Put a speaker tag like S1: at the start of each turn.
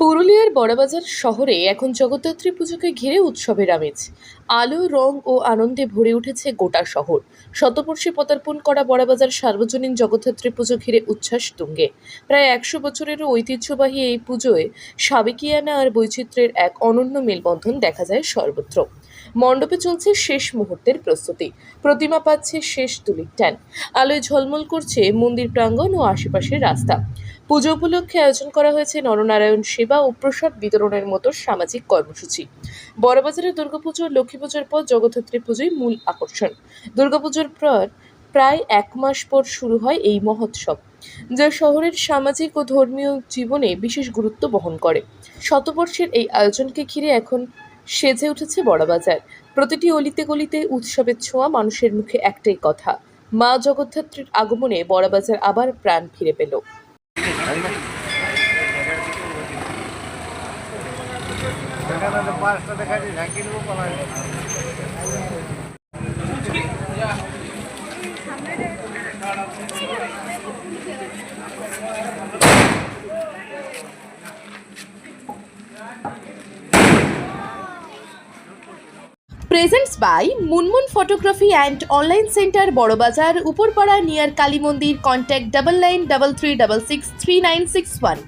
S1: পুরুলিয়ার বড়বাজার শহরে এখন জগদ্ধাত্রী পুজোকে ঘিরে উৎসবের আমেজ। আলো, রং ও আনন্দে ভরে উঠেছে গোটা শহর। শতবর্ষে পদার্পণ করা বড়বাজার সার্বজনীন জগদ্ধাত্রী পুজো ঘিরে উচ্ছ্বাস তুঙ্গে। প্রায় একশো বছরেরও ঐতিহ্যবাহী এই পুজোয় সাবেকিয়ানা আর বৈচিত্র্যের এক অনন্য মেলবন্ধন দেখা যায় সর্বত্র। মণ্ডপে চলছে শেষ মুহূর্তের প্রস্তুতি। প্রতিমা পাচ্ছে শেষ তুলির টান আলোয় ঝলমল করছে মন্দির প্রাঙ্গণ ও আশেপাশের রাস্তা। পুজো উপলক্ষে আয়োজন করা হয়েছে নরনারায়ণ সেবা ও প্রসাদ বিতরণের মতো সামাজিক কর্মসূচি। বড়বাজারের দুর্গাপুজো লক্ষ্মী পুজোর পর জগদ্ধাত্রী পুজোই মূল আকর্ষণ। দুর্গাপুজোর পর প্রায় এক মাস পর শুরু হয় এই মহোৎসব, যা শহরের সামাজিক ও ধর্মীয় জীবনে বিশেষ গুরুত্ব বহন করে। শতবর্ষের এই আয়োজনকে ঘিরে এখন সেজে উঠেছে বড়বাজার। প্রতিটি অলিতে গলিতে উৎসবের ছোঁয়া মানুষের মুখে একটাই কথা, মা জগদ্ধাত্রীর আগমনে বড়বাজার আবার প্রাণ ফিরে পেল। Presents by Munmun photography and online centre Barabazar Uparpara near Kali Mandir contact double nine double three double six three nine six one